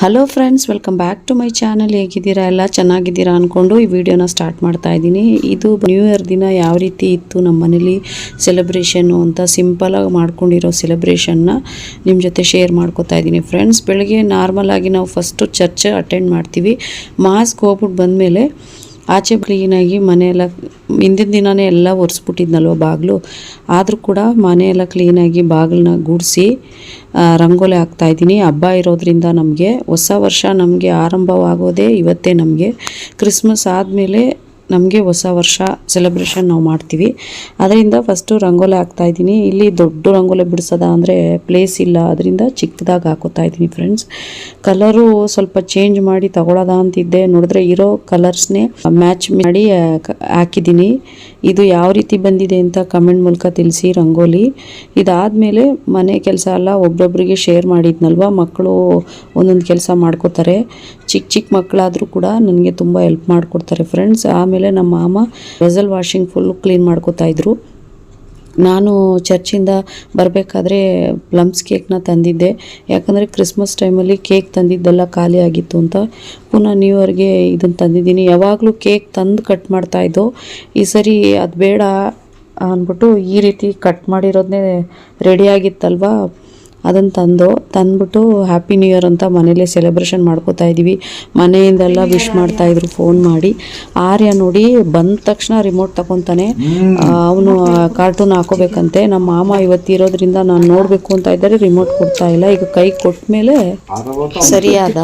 Hello friends welcome back to my channel ಹೇಗಿದ್ದೀರಾ? ಎಲ್ಲ ಚೆನ್ನಾಗಿದ್ದೀರಾ ಅಂದ್ಕೊಂಡು ಈ ವಿಡಿಯೋನ ಸ್ಟಾರ್ಟ್ ಮಾಡ್ತಾ ಇದ್ದೀನಿ. ಇದು ನ್ಯೂ ಇಯರ್ ದಿನ ಯಾವ ರೀತಿ ಇತ್ತು ನಮ್ಮ ಮನೇಲಿ ಸೆಲೆಬ್ರೇಷನ್ನು ಅಂತ ಸಿಂಪಲಾಗಿ ಮಾಡ್ಕೊಂಡಿರೋ ಸೆಲೆಬ್ರೇಷನ್ನ ನಿಮ್ಮ ಜೊತೆ ಶೇರ್ ಮಾಡ್ಕೊತಾ ಇದ್ದೀನಿ ಫ್ರೆಂಡ್ಸ್ ಬೆಳಗ್ಗೆ ನಾರ್ಮಲಾಗಿ ನಾವು ಫಸ್ಟು ಚರ್ಚ್ ಅಟೆಂಡ್ ಮಾಡ್ತೀವಿ. ಮಾಸ್ಕ್ ಹೋಗ್ಬಿಟ್ಟು ಬಂದಮೇಲೆ ಆಚೆ ಕ್ಲೀನಾಗಿ ಮನೆಯೆಲ್ಲ, ಹಿಂದಿನ ದಿನವೇ ಎಲ್ಲ ಒರೆಸ್ಬಿಟ್ಟಿದ್ನಲ್ವ ಬಾಗಿಲು? ಆದರೂ ಕೂಡ ಮನೆಯೆಲ್ಲ ಕ್ಲೀನಾಗಿ ಬಾಗಿಲನ್ನ ಗುಡಿಸಿ ರಂಗೋಲಿ ಹಾಕ್ತಾಯಿದ್ದೀನಿ ಹಬ್ಬ ಇರೋದ್ರಿಂದ ನಮಗೆ, ಹೊಸ ವರ್ಷ ನಮಗೆ ಆರಂಭವಾಗೋದೇ ಇವತ್ತೇ ನಮಗೆ. ಕ್ರಿಸ್ಮಸ್ ಆದಮೇಲೆ ನಮಗೆ ಹೊಸ ವರ್ಷ ಸೆಲೆಬ್ರೇಷನ್ ನಾವು ಮಾಡ್ತೀವಿ. ಅದರಿಂದ ಫಸ್ಟು ರಂಗೋಲಿ ಹಾಕ್ತಾ ಇದ್ದೀನಿ. ಇಲ್ಲಿ ದೊಡ್ಡ ರಂಗೋಲಿ ಬಿಡಿಸೋದ ಅಂದರೆ ಪ್ಲೇಸ್ ಇಲ್ಲ. ಅದರಿಂದ ಚಿಕ್ಕದಾಗಿ ಹಾಕೋತಾ ಇದ್ದೀನಿ ಫ್ರೆಂಡ್ಸ್ ಕಲರು ಸ್ವಲ್ಪ ಚೇಂಜ್ ಮಾಡಿ ತಗೊಳ್ಳೋದ ಅಂತಿದ್ದೆ. ನೋಡಿದ್ರೆ ಇರೋ ಕಲರ್ಸ್ನೇ ಮ್ಯಾಚ್ ಮಾಡಿ ಹಾಕಿದ್ದೀನಿ. ಇದು ಯಾವ ರೀತಿ ಬಂದಿದೆ ಅಂತ ಕಮೆಂಟ್ ಮೂಲಕ ತಿಳಿಸಿ ರಂಗೋಲಿ. ಇದಾದಮೇಲೆ ಮನೆ ಕೆಲಸ ಎಲ್ಲ ಒಬ್ಬೊಬ್ಬರಿಗೆ ಶೇರ್ ಮಾಡಿದ್ನಲ್ವ? ಮಕ್ಕಳು ಒಂದೊಂದು ಕೆಲಸ ಮಾಡ್ಕೋತಾರೆ. ಚಿಕ್ಕ ಚಿಕ್ಕ ಮಕ್ಕಳಾದರೂ ಕೂಡ ನನಗೆ ತುಂಬ ಹೆಲ್ಪ್ ಮಾಡಿಕೊಡ್ತಾರೆ ಫ್ರೆಂಡ್ಸ್ ಆಮೇಲೆ ನಮ್ಮ ಮಾಮ ವೆಸಲ್ ವಾಷಿಂಗ್ ಫುಲ್ ಕ್ಲೀನ್ ಮಾಡ್ಕೋತಾ ಇದ್ರು. ನಾನು ಚರ್ಚಿಂದ ಬರಬೇಕಾದ್ರೆ ಪ್ಲಮ್ಸ್ ಕೇಕ್ನ ತಂದಿದ್ದೆ. ಯಾಕಂದರೆ ಕ್ರಿಸ್ಮಸ್ ಟೈಮಲ್ಲಿ ಕೇಕ್ ತಂದಿದ್ದೆಲ್ಲ ಖಾಲಿ ಆಗಿತ್ತು ಅಂತ. ಪುನಃ ನ್ಯೂ ಇಯರ್ಗೆ ಇದನ್ನು ತಂದಿದ್ದೀನಿ. ಯಾವಾಗಲೂ ಕೇಕ್ ತಂದು ಕಟ್ ಮಾಡ್ತಾಯಿದ್ದೋ ಈ ಸರಿ ಅದು ಬೇಡ ಅಂದ್ಬಿಟ್ಟು ಈ ರೀತಿ ಕಟ್ ಮಾಡಿರೋದನ್ನೇ ರೆಡಿಯಾಗಿತ್ತಲ್ವ ಅದನ್ನು ತಂದು ತಂದ್ಬಿಟ್ಟು ಹ್ಯಾಪಿ ನ್ಯೂ ಇಯರ್ ಅಂತ ಮನೇಲಿ ಸೆಲೆಬ್ರೇಷನ್ ಮಾಡ್ಕೋತಾ ಇದ್ದೀವಿ ಮನೆಯಿಂದೆಲ್ಲ ವಿಶ್ ಮಾಡ್ತಾ ಇದ್ರು ಫೋನ್ ಮಾಡಿ. ಆರ್ಯ ನೋಡಿ ಬಂದ ತಕ್ಷಣ ರಿಮೋಟ್ ತಗೊತಾನೆ ಅವನು ಕಾರ್ಟೂನ್ ಹಾಕೋಬೇಕಂತೆ. ನಮ್ಮ ಮಾಮ ಇವತ್ತಿರೋದ್ರಿಂದ ನಾನು ನೋಡಬೇಕು ಅಂತ ಇದ್ದಾರೆ ರಿಮೋಟ್ ಕೊಡ್ತಾ ಇಲ್ಲ. ಈಗ ಕೈ ಕೊಟ್ಟ ಮೇಲೆ ಸರಿಯಾದ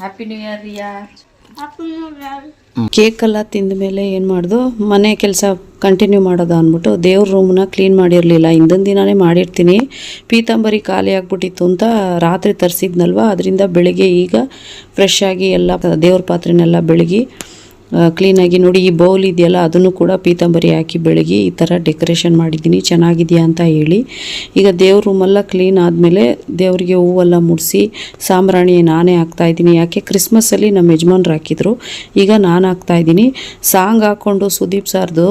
happy new year Riya. Cake ಎಲ್ಲ ತಿಂದ ಮೇಲೆ ಏನು ಮಾಡ್ದು? ಮನೆ ಕೆಲಸ ಕಂಟಿನ್ಯೂ ಮಾಡೋದು ಅಂದ್ಬಿಟ್ಟು ದೇವ್ರ ರೂಮ್ನ ಕ್ಲೀನ್ ಮಾಡಿರಲಿಲ್ಲ. ಹಿಂದಿನ ದಿನನೇ ಮಾಡಿರ್ತೀನಿ. ಪೀತಾಂಬರಿ ಖಾಲಿ ಆಗ್ಬಿಟ್ಟಿತ್ತು ಅಂತ ರಾತ್ರಿ ತರಿಸಿದ್ನಲ್ವ? ಅದರಿಂದ ಬೆಳಿಗ್ಗೆ ಈಗ ಫ್ರೆಶ್ ಆಗಿ ಎಲ್ಲ ದೇವ್ರ ಪಾತ್ರೆನೆಲ್ಲ ಬೆಳಗಿ ಕ್ಲೀನಾಗಿ ನೋಡಿ, ಈ ಬೌಲ್ ಇದೆಯಲ್ಲ, ಅದನ್ನು ಕೂಡ ಪೀತಾಂಬರಿ ಹಾಕಿ ಬೆಳಗ್ಗೆ ಈ ಥರ ಡೆಕೋರೇಷನ್ ಮಾಡಿದ್ದೀನಿ. ಚೆನ್ನಾಗಿದೆಯಾ ಅಂತ ಹೇಳಿ. ಈಗ ದೇವ್ರ ರೂಮೆಲ್ಲ ಕ್ಲೀನ್ ಆದಮೇಲೆ ದೇವರಿಗೆ ಹೂವೆಲ್ಲ ಮುಡಿಸಿ ಸಾಂಬ್ರಾಣಿ ನಾನೇ ಹಾಕ್ತಾ ಇದ್ದೀನಿ. ಯಾಕೆ? ಕ್ರಿಸ್ಮಸ್ಸಲ್ಲಿ ನಮ್ಮ ಯಜಮಾನ್ರು ಹಾಕಿದ್ರು. ಈಗ ನಾನು ಹಾಕ್ತಾ ಇದ್ದೀನಿ. ಸಾಂಗ್ ಹಾಕ್ಕೊಂಡು ಸುದೀಪ್ ಸರ್ದು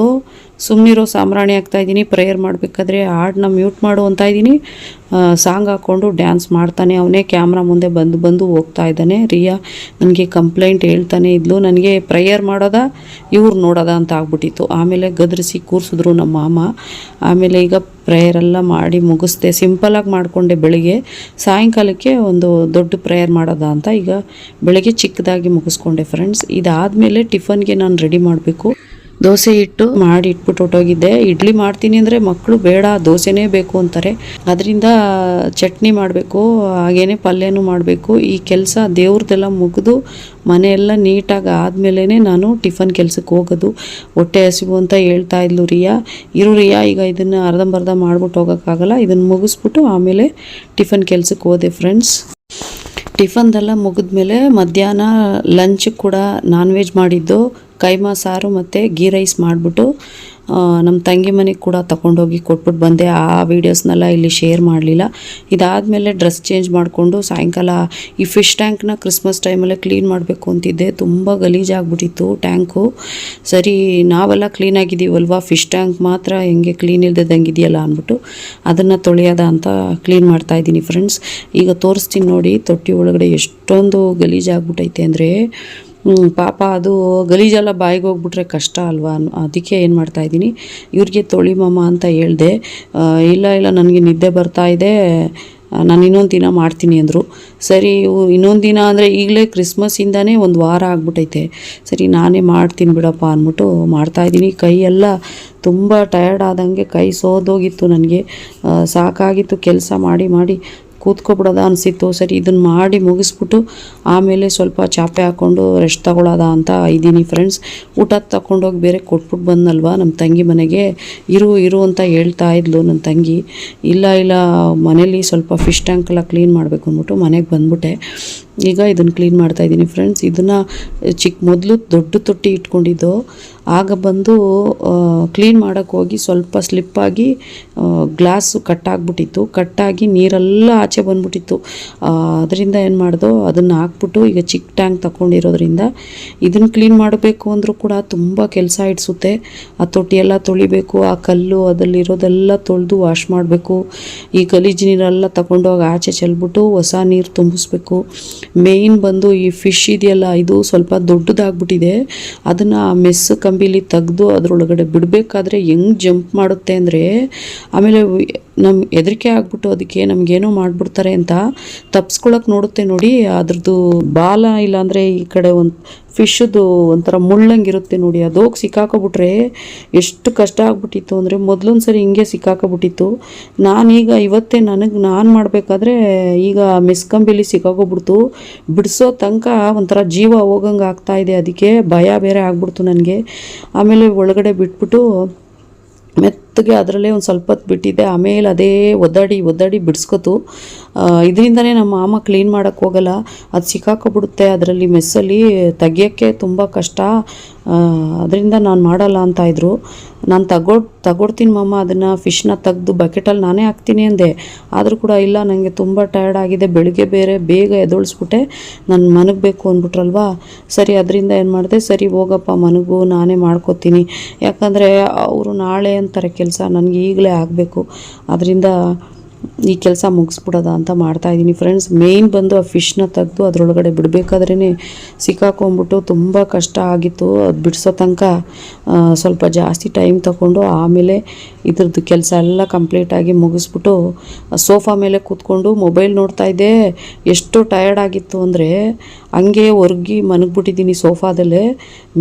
ಸುಮ್ಮನಿರೋ ಸಾಮ್ರಾಣಿ ಆಗ್ತಾ ಇದ್ದೀನಿ ಪ್ರೇಯರ್ ಮಾಡಬೇಕಾದ್ರೆ ಹಾಡನ್ನ ಮ್ಯೂಟ್ ಮಾಡು ಅಂತ ಇದ್ದೀನಿ. ಸಾಂಗ್ ಹಾಕ್ಕೊಂಡು ಡ್ಯಾನ್ಸ್ ಮಾಡ್ತಾನೆ. ಅವನೇ ಕ್ಯಾಮ್ರಾ ಮುಂದೆ ಬಂದು ಬಂದು ಹೋಗ್ತಾ ಇದ್ದಾನೆ. ರಿಯಾ ನನಗೆ ಕಂಪ್ಲೇಂಟ್ ಹೇಳ್ತಾನೆ ಇದ್ಲು. ನನಗೆ ಪ್ರೇಯರ್ ಮಾಡೋದ? ಇವ್ರು ನೋಡೋದ ಅಂತ ಆಗ್ಬಿಟ್ಟಿತ್ತು. ಆಮೇಲೆ ಗದರಿಸಿ ಕೂರಿಸಿದ್ರು ನಮ್ಮ ಮಾಮ. ಆಮೇಲೆ ಈಗ ಪ್ರೇಯರ್ ಎಲ್ಲ ಮಾಡಿ ಮುಗಿಸ್ದೆ. ಸಿಂಪಲಾಗಿ ಮಾಡಿಕೊಂಡೆ ಬೆಳಿಗ್ಗೆ. ಸಾಯಂಕಾಲಕ್ಕೆ ಒಂದು ದೊಡ್ಡ ಪ್ರೇಯರ್ ಮಾಡೋದ ಅಂತ ಈಗ ಬೆಳಗ್ಗೆ ಚಿಕ್ಕದಾಗಿ ಮುಗಿಸ್ಕೊಂಡೆ ಫ್ರೆಂಡ್ಸ್ ಇದಾದಮೇಲೆ ಟಿಫನ್ಗೆ ನಾನು ರೆಡಿ ಮಾಡಬೇಕು. ದೋಸೆ ಇಟ್ಟು ಮಾಡಿ ಇಟ್ಬಿಟ್ಟು ಹೊಟ್ಟೋಗಿದ್ದೆ. ಇಡ್ಲಿ ಮಾಡ್ತೀನಿ ಅಂದರೆ ಮಕ್ಕಳು ಬೇಡ, ದೋಸೆನೇ ಬೇಕು ಅಂತಾರೆ. ಅದರಿಂದ ಚಟ್ನಿ ಮಾಡಬೇಕು, ಹಾಗೇನೆ ಪಲ್ಯನೂ ಮಾಡಬೇಕು. ಈ ಕೆಲಸ ದೇವ್ರದ್ದೆಲ್ಲ ಮುಗಿದು ಮನೆಯೆಲ್ಲ ನೀಟಾಗಿ ಆದಮೇಲೆ ನಾನು ಟಿಫನ್ ಕೆಲಸಕ್ಕೆ ಹೋಗೋದು. ಹೊಟ್ಟೆ ಹಸಿವು ಅಂತ ಹೇಳ್ತಾ ಇದ್ಲು ರಿಯಾ. ಇರು ರಿಯಾ, ಈಗ ಇದನ್ನು ಅರ್ಧಂಬರ್ಧ ಮಾಡ್ಬಿಟ್ಟು ಹೋಗೋಕ್ಕಾಗಲ್ಲ. ಇದನ್ನು ಮುಗಿಸ್ಬಿಟ್ಟು ಆಮೇಲೆ ಟಿಫನ್ ಕೆಲಸಕ್ಕೆ ಹೋದೆ ಫ್ರೆಂಡ್ಸ್ ಟಿಫನ್ದೆಲ್ಲ ಮುಗಿದ್ಮೇಲೆ ಮಧ್ಯಾಹ್ನ ಲಂಚ್ ಕೂಡ ನಾನ್ ವೆಜ್ ಮಾಡಿದ್ದು. ಕೈಮಾ ಸಾರು ಮತ್ತು ಗೀ ರೈಸ್ ಮಾಡಿಬಿಟ್ಟು ನಮ್ಮ ತಂಗಿ ಮನೆಗೆ ಕೂಡ ತಗೊಂಡೋಗಿ ಕೊಟ್ಬಿಟ್ಟು ಬಂದೆ. ಆ ವೀಡಿಯೋಸ್ನೆಲ್ಲ ಇಲ್ಲಿ ಶೇರ್ ಮಾಡಲಿಲ್ಲ. ಇದಾದಮೇಲೆ ಡ್ರೆಸ್ ಚೇಂಜ್ ಮಾಡಿಕೊಂಡು ಸಾಯಂಕಾಲ ಈ ಫಿಶ್ ಟ್ಯಾಂಕ್ನ ಕ್ರಿಸ್ಮಸ್ ಟೈಮಲ್ಲೇ ಕ್ಲೀನ್ ಮಾಡಬೇಕು ಅಂತಿದ್ದೆ. ತುಂಬ ಗಲೀಜಾಗ್ಬಿಟ್ಟಿತ್ತು ಟ್ಯಾಂಕು. ಸರಿ, ನಾವೆಲ್ಲ ಕ್ಲೀನ್ ಆಗಿದ್ದೀವಲ್ವಾ? ಫಿಶ್ ಟ್ಯಾಂಕ್ ಮಾತ್ರ ಹೆಂಗೆ ಕ್ಲೀನ್ ಇಲ್ದಂಗೆ ಇದೆಯಲ್ಲ ಅಂದ್ಬಿಟ್ಟು ಅದನ್ನು ತೊಳೆಯೋದ ಅಂತ ಕ್ಲೀನ್ ಮಾಡ್ತಾ ಇದ್ದೀನಿ ಫ್ರೆಂಡ್ಸ್. ಈಗ ತೋರಿಸ್ತೀನಿ ನೋಡಿ, ತೊಟ್ಟಿ ಒಳಗಡೆ ಎಷ್ಟೊಂದು ಗಲೀಜಾಗ್ಬಿಟ್ಟೈತೆ ಅಂದರೆ ಪಾಪ ಅದು ಗಲೀಜೆಲ್ಲ ಬಾಯಿಗೆ ಹೋಗ್ಬಿಟ್ರೆ ಕಷ್ಟ ಅಲ್ವಾ? ಅದಕ್ಕೆ ಏನು ಮಾಡ್ತಾ ಇದ್ದೀನಿ? ಇವ್ರಿಗೆ ತೊಳಿ ಮಾಮ ಅಂತ ಹೇಳಿದೆ. ಇಲ್ಲ ಇಲ್ಲ, ನನಗೆ ನಿದ್ದೆ ಬರ್ತಾ ಇದೆ. ನಾನು ಇನ್ನೊಂದು ದಿನ ಮಾಡ್ತೀನಿ ಅಂದರು. ಸರಿ ಇನ್ನೊಂದು ದಿನ ಅಂದರೆ ಈಗಲೇ ಕ್ರಿಸ್ಮಸ್ಸಿಂದನೇ ಒಂದು ವಾರ ಆಗ್ಬಿಟ್ಟೈತೆ ಸರಿ, ನಾನೇ ಮಾಡ್ತೀನಿ ಬಿಡಪ್ಪ ಅಂದ್ಬಿಟ್ಟು ಮಾಡ್ತಾಯಿದ್ದೀನಿ ಕೈ ಎಲ್ಲ ತುಂಬ ಟಯರ್ಡ್ ಆದಂಗೆ ಕೈ ಸೋದೋಗಿತ್ತು ನನಗೆ. ಸಾಕಾಗಿತ್ತು. ಕೆಲಸ ಮಾಡಿ ಮಾಡಿ ಕೂತ್ಕೊಬಿಡೋದ ಅನಿಸಿತ್ತು. ಸರಿ ಇದನ್ನು ಮಾಡಿ ಮುಗಿಸ್ಬಿಟ್ಟು ಆಮೇಲೆ ಸ್ವಲ್ಪ ಚಾಪೆ ಹಾಕ್ಕೊಂಡು ರೆಸ್ಟ್ ತಗೊಳ್ಳೋದ ಅಂತ ಇದ್ದೀನಿ ಫ್ರೆಂಡ್ಸ್ ಊಟ ತಗೊಂಡೋಗಿ ಬೇರೆ ಕೊಟ್ಬಿಟ್ಟು ಬಂದಲ್ವಾ? ನಮ್ಮ ತಂಗಿ ಮನೆಗೆ ಇರು ಇರು ಅಂತ ಹೇಳ್ತಾ ಇದ್ಲು ನನ್ನ ತಂಗಿ. ಇಲ್ಲ ಇಲ್ಲ, ಮನೇಲಿ ಸ್ವಲ್ಪ ಫಿಶ್ ಟ್ಯಾಂಕ್ ಎಲ್ಲ ಕ್ಲೀನ್ ಮಾಡಬೇಕು ಅಂದ್ಬಿಟ್ಟು ಮನೆಗೆ ಬಂದ್ಬಿಟ್ಟೆ. ಈಗ ಇದನ್ನು ಕ್ಲೀನ್ ಮಾಡ್ತಾ ಇದ್ದೀನಿ ಫ್ರೆಂಡ್ಸ್ ಇದನ್ನು ಚಿಕ್ಕ ಮೊದಲು ದೊಡ್ಡ ತೊಟ್ಟಿ ಇಟ್ಕೊಂಡಿದ್ದು. ಆಗ ಬಂದು ಕ್ಲೀನ್ ಮಾಡೋಕ್ಕೋಗಿ ಸ್ವಲ್ಪ ಸ್ಲಿಪ್ಪಾಗಿ ಗ್ಲಾಸು ಕಟ್ಟಾಗ್ಬಿಟ್ಟಿತ್ತು ಕಟ್ಟಾಗಿ ನೀರೆಲ್ಲ ಆಚೆ ಬಂದ್ಬಿಟ್ಟಿತ್ತು. ಅದರಿಂದ ಏನು ಮಾಡ್ದೋ, ಅದನ್ನು ಹಾಕ್ಬಿಟ್ಟು ಈಗ ಚಿಕ್ಕ ಟ್ಯಾಂಕ್ ತಗೊಂಡಿರೋದ್ರಿಂದ ಇದನ್ನು ಕ್ಲೀನ್ ಮಾಡಬೇಕು ಅಂದರೂ ಕೂಡ ತುಂಬ ಕೆಲಸ ಇಡಿಸುತ್ತೆ. ಆ ತೊಟ್ಟಿಯೆಲ್ಲ ತೊಳಿಬೇಕು, ಆ ಕಲ್ಲು ಅದರಲ್ಲಿರೋದೆಲ್ಲ ತೊಳೆದು ವಾಶ್ ಮಾಡಬೇಕು. ಈ ಗಲೀಜು ನೀರೆಲ್ಲ ತಗೊಂಡೋಗಿ ಆಚೆ ಚೆಲ್ಬಿಟ್ಟು ಹೊಸ ನೀರು ತುಂಬಿಸ್ಬೇಕು. ಮೇಯ್ನ್ ಬಂದು ಈ ಫಿಶ್ ಇದೆಯಲ್ಲ, ಇದು ಸ್ವಲ್ಪ ದೊಡ್ಡದಾಗ್ಬಿಟ್ಟಿದೆ. ಅದನ್ನು ಆ ಮೆಸ್ ಕಂಬಿಲಿ ತೆಗೆದು ಅದರೊಳಗಡೆ ಬಿಡಬೇಕಾದ್ರೆ ಹೆಂಗೆ ಜಂಪ್ ಮಾಡುತ್ತೆ ಅಂದರೆ, ಆಮೇಲೆ ನಮ್ಮ ಹೆದರಿಕೆ ಆಗ್ಬಿಟ್ಟು ಅದಕ್ಕೆ ನಮಗೇನೋ ಮಾಡಿಬಿಡ್ತಾರೆ ಅಂತ ತಪ್ಸ್ಕೊಳಕ್ಕೆ ನೋಡುತ್ತೆ ನೋಡಿ. ಅದ್ರದ್ದು ಬಾಲ ಇಲ್ಲಾಂದರೆ ಈ ಕಡೆ ಒಂದು ಫಿಶ್ದು ಒಂಥರ ಮುಳ್ಳಂಗಿರುತ್ತೆ ನೋಡಿ ಅದು ಹೋಗಿ ಸಿಕ್ಕಾಕೊಬಿಟ್ರೆ ಎಷ್ಟು ಕಷ್ಟ ಆಗ್ಬಿಟ್ಟಿತ್ತು ಅಂದರೆ ಮೊದಲೊಂದು ಸರಿ ಹಿಂಗೆ ಸಿಕ್ಕಾಕೊಬಿಟ್ಟಿತ್ತು. ನಾನೀಗ ಇವತ್ತೇ ನನಗೆ, ನಾನು ಮಾಡಬೇಕಾದ್ರೆ ಈಗ ಮೆಸ್ಕಂಬಿಲಿ ಸಿಕ್ಕಾಕೊಬಿಡ್ತು. ಬಿಡಿಸೋ ತನಕ ಒಂಥರ ಜೀವ ಹೋಗಂಗೆ ಆಗ್ತಾ ಇದೆ, ಅದಕ್ಕೆ ಭಯ ಬೇರೆ ಆಗ್ಬಿಡ್ತು ನನಗೆ. ಆಮೇಲೆ ಒಳಗಡೆ ಬಿಟ್ಬಿಟ್ಟು ಮೆತ್ತಗೆ ಅದರಲ್ಲೇ ಒಂದು ಸ್ವಲ್ಪ ಹೊತ್ತು ಬಿಟ್ಟಿದ್ದೆ ಆಮೇಲೆ ಅದೇ ಒದ್ದಾಡಿ ಒದ್ದಾಡಿ ಬಿಡಿಸ್ಕೊತು. ಇದರಿಂದನೇ ನಮ್ಮ ಮಾಮ ಕ್ಲೀನ್ ಮಾಡೋಕ್ಕೆ ಹೋಗಲ್ಲ. ಅದು ಸಿಕ್ಕಾಕೊಬಿಡುತ್ತೆ ಅದರಲ್ಲಿ ಮೆಸ್ಸಲ್ಲಿ ತೆಗಿಯೋಕ್ಕೆ ತುಂಬ ಕಷ್ಟ. ಅದರಿಂದ ನಾನು ಮಾಡಲ್ಲ ಅಂತ ಇದ್ದರು ನಾನು ತಗೊ ತಗೊಡ್ತೀನಿ ಮಾಮ ಅದನ್ನು. ಫಿಶ್ನ ತೆಗೆದು ಬಕೆಟಲ್ಲಿ ನಾನೇ ಹಾಕ್ತೀನಿ ಅಂದೆ. ಆದರೂ ಕೂಡ ಇಲ್ಲ ನನಗೆ ತುಂಬ ಟಯರ್ಡ್ ಆಗಿದೆ. ಬೆಳಿಗ್ಗೆ ಬೇರೆ ಬೇಗ ಎದೊಳಿಸ್ಬಿಟ್ಟೆ. ನಾನು ಮನಗಬೇಕು ಅಂದ್ಬಿಟ್ರಲ್ವಾ? ಸರಿ, ಅದರಿಂದ ಏನು ಮಾಡಿದೆ? ಸರಿ, ಹೋಗಪ್ಪ ಮನಗು ನಾನೇ ಮಾಡ್ಕೋತೀನಿ. ಯಾಕಂದರೆ ಅವರು ನಾಳೆ ಅಂತಾರೆ ಕೆಲಸ ನನಗೆ ಈಗಲೇ ಆಗಬೇಕು. ಅದರಿಂದ ಈ ಕೆಲಸ ಮುಗಿಸ್ಬಿಡೋದ ಅಂತ ಮಾಡ್ತಾಯಿದ್ದೀನಿ ಫ್ರೆಂಡ್ಸ್. ಮೇಯ್ನ್ ಬಂದು ಆ ಫಿಶ್ನ ತೆಗೆದು ಅದರೊಳಗಡೆ ಬಿಡಬೇಕಾದ್ರೇ ಸಿಕ್ಕಾಕೊಂಡ್ಬಿಟ್ಟು ತುಂಬ ಕಷ್ಟ ಆಗಿತ್ತು. ಅದು ಬಿಡಿಸೋ ತನಕ ಸ್ವಲ್ಪ ಜಾಸ್ತಿ ಟೈಮ್ ತಗೊಂಡು ಆಮೇಲೆ ಇದ್ರದ್ದು ಕೆಲಸ ಎಲ್ಲ ಕಂಪ್ಲೀಟಾಗಿ ಮುಗಿಸ್ಬಿಟ್ಟು ಸೋಫಾ ಮೇಲೆ ಕೂತ್ಕೊಂಡು ಮೊಬೈಲ್ ನೋಡ್ತಾ ಇದ್ದೆ. ಎಷ್ಟು ಟಯರ್ಡ್ ಆಗಿತ್ತು ಅಂದರೆ ಹಂಗೆ ಒರ್ಗಿ ಮನಗ್ಬಿಟ್ಟಿದ್ದೀನಿ ಸೋಫಾದಲ್ಲೇ.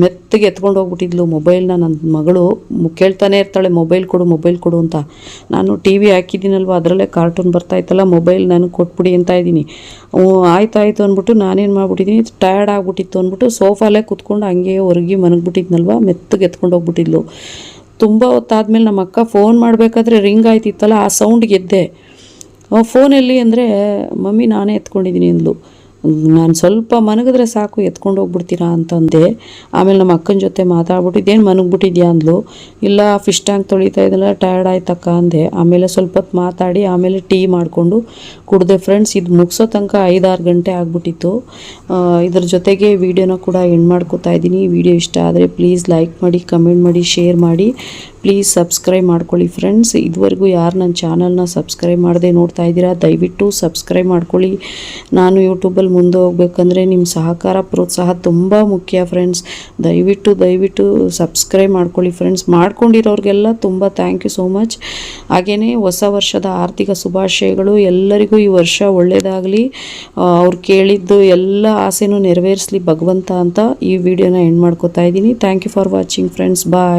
ಮೆತ್ತಗೆ ಎತ್ಕೊಂಡು ಹೋಗ್ಬಿಟ್ಟಿದ್ಲು ಮೊಬೈಲ್ನ ನನ್ನ ಮಗಳು. ಕೇಳ್ತಾನೆ ಇರ್ತಾಳೆ, ಮೊಬೈಲ್ ಕೊಡು ಮೊಬೈಲ್ ಕೊಡು ಅಂತ. ನಾನು ಟಿ ವಿ ಹಾಕಿದ್ದೀನಲ್ವ, ಅದರಲ್ಲೇ ಕಾರ್ಟೂನ್ ಬರ್ತಾ ಇತ್ತಲ್ಲ, ಮೊಬೈಲ್ ನನಗೆ ಕೊಟ್ಬಿಡಿ ಅಂತ ಇದ್ದೀನಿ. ಆಯ್ತು ಆಯಿತು ಅಂದ್ಬಿಟ್ಟು ನಾನೇನು ಮಾಡ್ಬಿಟ್ಟಿದ್ದೀನಿ, ಟಯರ್ಡ್ ಆಗ್ಬಿಟ್ಟಿತ್ತು ಅಂದ್ಬಿಟ್ಟು ಸೋಫಾಲೇ ಕೂತ್ಕೊಂಡು ಹಂಗೆ ಹೊರಗಿ ಮನಗ್ಬಿಟ್ಟಿದ್ನಲ್ವ, ಮೆತ್ತಗೆ ಎತ್ಕೊಂಡು ಹೋಗ್ಬಿಟ್ಟಿದ್ಲು. ತುಂಬ ಹೊತ್ತಾದ್ಮೇಲೆ ನಮ್ಮ ಅಕ್ಕ ಫೋನ್ ಮಾಡಬೇಕಾದ್ರೆ ರಿಂಗ್ ಆಯ್ತಿತ್ತಲ್ಲ, ಆ ಸೌಂಡ್ಗೆ ಎದ್ದೆ ಫೋನಲ್ಲಿ ಅಂದರೆ, ಮಮ್ಮಿ ನಾನೇ ಎತ್ಕೊಂಡಿದ್ದೀನಿ ಅಂದ್ಲು. ನಾನು ಸ್ವಲ್ಪ ಮನಗಿದ್ರೆ ಸಾಕು, ಎತ್ಕೊಂಡು ಹೋಗ್ಬಿಡ್ತೀರಾ ಅಂತಂದೆ. ಆಮೇಲೆ ನಮ್ಮ ಅಕ್ಕನ ಜೊತೆ ಮಾತಾಡ್ಬಿಟ್ಟು, ಇದೇನು ಮನಗ್ಬಿಟ್ಟಿದ್ಯಾ? ಅಂದ್ಲು. ಇಲ್ಲ ಫಿಶ್ ಟ್ಯಾಂಕ್ ತೊಳಿತಾ ಇದ್ದಲ್ಲ ಟಯರ್ಡ್ ಆಯ್ತಕ್ಕ, ಅಂದೆ. ಆಮೇಲೆ ಸ್ವಲ್ಪ ಹೊತ್ತು ಮಾತಾಡಿ, ಆಮೇಲೆ ಟೀ ಮಾಡಿಕೊಂಡು ಕುಡ್ದೆ. ಫ್ರೆಂಡ್ಸ್ ಇದು ಮುಗಿಸೋ ತನಕ ಐದಾರು ಗಂಟೆ ಆಗಿಬಿಟ್ಟಿತ್ತು. ಇದ್ರ ಜೊತೆಗೆ ವಿಡಿಯೋನ ಕೂಡ ಎಂಡ್ ಮಾಡ್ಕೋತಾ ಇದ್ದೀನಿ. ವಿಡಿಯೋ ಇಷ್ಟ ಆದರೆ ಪ್ಲೀಸ್ ಲೈಕ್ ಮಾಡಿ ಕಮೆಂಟ್ ಮಾಡಿ ಶೇರ್ ಮಾಡಿ. ಪ್ಲೀಸ್ ಸಬ್ಸ್ಕ್ರೈಬ್ ಮಾಡ್ಕೊಳ್ಳಿ ಫ್ರೆಂಡ್ಸ್ ಇದುವರೆಗೂ ಯಾರು ನನ್ನ ಚಾನಲ್ನ ಸಬ್ಸ್ಕ್ರೈಬ್ ಮಾಡದೆ ನೋಡ್ತಾ ಇದ್ದೀರಾ, ದಯವಿಟ್ಟು ಸಬ್ಸ್ಕ್ರೈಬ್ ಮಾಡ್ಕೊಳ್ಳಿ. ನಾನು ಯೂಟ್ಯೂಬಲ್ಲಿ ಮುಂದೆ ಹೋಗ್ಬೇಕಂದ್ರೆ ನಿಮ್ಮ ಸಹಕಾರ ಪ್ರೋತ್ಸಾಹ ತುಂಬ ಮುಖ್ಯ ಫ್ರೆಂಡ್ಸ್ ದಯವಿಟ್ಟು ದಯವಿಟ್ಟು ಸಬ್ಸ್ಕ್ರೈಬ್ ಮಾಡ್ಕೊಳ್ಳಿ ಫ್ರೆಂಡ್ಸ್ ಮಾಡ್ಕೊಂಡಿರೋರಿಗೆಲ್ಲ ತುಂಬ ಥ್ಯಾಂಕ್ ಯು ಸೋ ಮಚ್ ಹಾಗೆಯೇ ಹೊಸ ವರ್ಷದ ಆರ್ಥಿಕ ಶುಭಾಶಯಗಳು ಎಲ್ಲರಿಗೂ ಈ ವರ್ಷ ಒಳ್ಳೆಯದಾಗಲಿ ಅವ್ರು ಕೇಳಿದ್ದು ಎಲ್ಲ ಆಸೆನೂ ನೆರವೇರಿಸಲಿ ಭಗವಂತ ಅಂತ ಈ ವಿಡಿಯೋನ ಎಂಡ್ ಮಾಡ್ಕೋತಾ ಇದ್ದೀನಿ. Thank you for watching friends bye